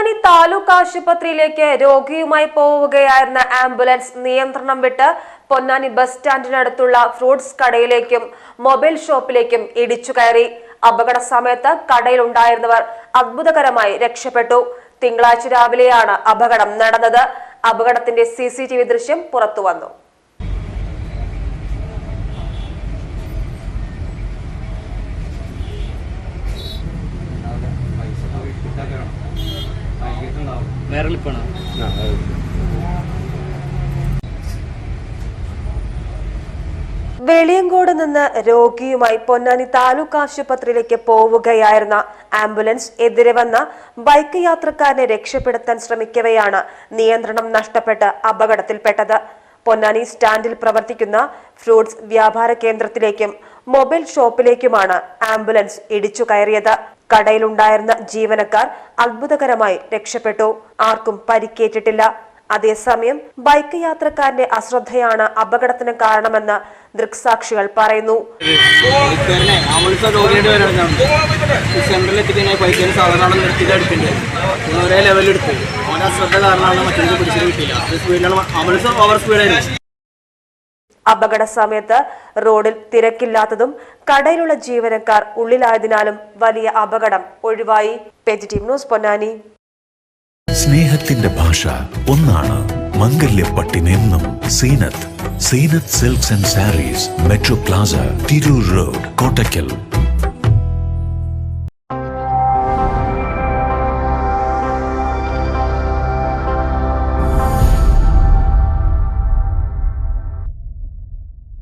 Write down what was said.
പൊന്നാനി താലൂക്ക് ആശുപത്രിയിലേക്ക് രോഗിയുമായി പോവുകയായിരുന്ന ആംബുലൻസ് നിയന്ത്രണം വിട്ട് പൊന്നാനി ബസ് സ്റ്റാൻഡിനടുത്തുള്ള ഫ്രൂട്ട്സ് കടയിലേക്കും മൊബൈൽ ഷോപ്പിലേക്കും ഇടിച്ചു കയറി. അപകട സമയത്ത് കടയിലുണ്ടായിരുന്നവർ അത്ഭുതകരമായി രക്ഷപ്പെട്ടു. തിങ്കളാഴ്ച രാവിലെയാണ് അപകടം നടന്നത്. അപകടത്തിന്റെ സി സി ടി വി ദൃശ്യം പുറത്തുവന്നു. വെളിയങ്കോട് നിന്ന് രോഗിയുമായി പൊന്നാനി താലൂക്ക് ആശുപത്രിയിലേക്ക് പോവുകയായിരുന്ന ആംബുലൻസ് എതിരെ വന്ന ബൈക്ക് യാത്രക്കാരനെ രക്ഷപ്പെടുത്താൻ ശ്രമിക്കവെയാണ് നിയന്ത്രണം നഷ്ടപ്പെട്ട് അപകടത്തിൽപ്പെട്ടത്. പൊന്നാനി സ്റ്റാൻഡിൽ പ്രവർത്തിക്കുന്ന ഫ്രൂട്ട്സ് വ്യാപാര കേന്ദ്രത്തിലേക്കും മൊബൈൽ ഷോപ്പിലേക്കുമാണ് ആംബുലൻസ് ഇടിച്ചു കയറിയത്. കടയിലുണ്ടായിരുന്ന ജീവനക്കാർ അത്ഭുതകരമായി രക്ഷപ്പെട്ടു. ആർക്കും പരിക്കേറ്റിട്ടില്ല. അതേസമയം ബൈക്ക് യാത്രക്കാരന്റെ അശ്രദ്ധയാണ് അപകടത്തിന് കാരണമെന്ന് ദൃക്സാക്ഷികൾ പറയുന്നു. ഒരേ ലെവലിൽ എടുത്ത്. അവന്റെ അശ്രദ്ധ കാരണമാണ് മറ്റൊരു പിടിച്ചിട്ട് കിട്ടിയില്ല. സ്പീഡിലാണ് ആംബുലൻസ് ഓവർ സ്പീഡായിരുന്നു അപകട സമയത്ത് റോഡിൽ തിരക്കില്ലാത്തതും കടയിലുള്ള ജീവനക്കാർ ഉള്ളിലായതിനാലും വലിയ അപകടം ഒഴിവായി. Positive news Ponnani. സ്നേഹത്തിന്റെ ഭാഷ ഒന്നാണ് മംഗല്യപ്പട്ടിനെന്നും Zeenath. Zeenath silks and sarees Metro Plaza Tirur road Kottakkal.